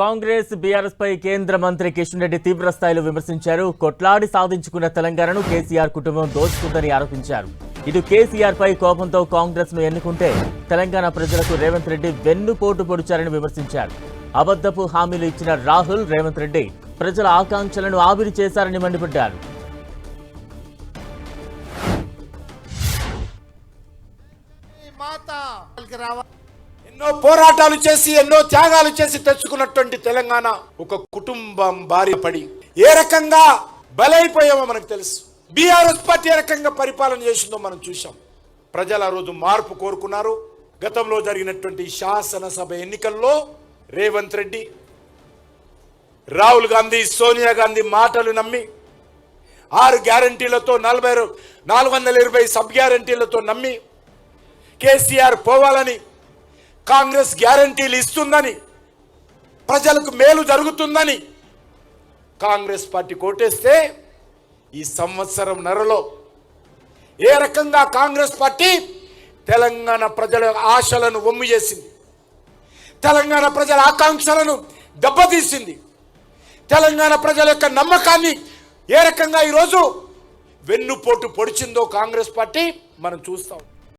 Congress BRS పై కేంద్ర మంత్రి కిషన్ రెడ్డి తీవ్ర స్థాయిలో విమర్శించారు. కొట్లాడి సాధించుకున్న తెలంగాణను కేసీఆర్ కుటుంబం దోచుకుందని ఆరోపించారు. ఇటు కేసీఆర్ పై కోపంతో కాంగ్రెస్ను ఎన్నుకుంటే తెలంగాణ ప్రజలకు రేవంత్ రెడ్డి వెన్నుపోటు పొడిచారని విమర్శించారు. అబద్ధపు హామీలు ఇచ్చిన రాహుల్ రేవంత్ రెడ్డి ప్రజల ఆకాంక్షలను ఆవిరి చేశారని మండిపడ్డారు. మాత రావాలి. ఎన్నో పోరాటాలు చేసి ఎన్నో త్యాగాలు చేసి తెచ్చుకున్నటువంటి తెలంగాణ ఒక కుటుంబం భార్య పడి ఏ రకంగా బలైపోయామో మనకు తెలుసు. బీఆర్ఎస్ పార్టీ ఏ రకంగా పరిపాలన చేసిందో మనం చూసాం ప్రజలు ఆ రోజు మార్పు కోరుకున్నారు. గతంలో జరిగినటువంటి శాసనసభ ఎన్నికల్లో రేవంత్ రెడ్డి రాహుల్ గాంధీ సోనియా గాంధీ మాటలు నమ్మి ఆరు గ్యారంటీలతో నలభై నాలుగు వందల ఇరవై సబ్ గ్యారంటీలతో నమ్మి కేసీఆర్ పోవాలని కాంగ్రెస్ గ్యారంటీలు ఇస్తుందని ప్రజలకు మేలు జరుగుతుందని కాంగ్రెస్ పార్టీ కోటేస్తే ఈ సంవత్సరం నరలో ఏ రకంగా కాంగ్రెస్ పార్టీ తెలంగాణ ప్రజల ఆశలను ఒమ్ము చేసింది తెలంగాణ ప్రజల ఆకాంక్షలను దెబ్బతీసింది తెలంగాణ ప్రజల యొక్క నమ్మకాన్ని ఏ రకంగా ఈరోజు వెన్నుపోటు పొడిచిందో కాంగ్రెస్ పార్టీ మనం చూస్తాం.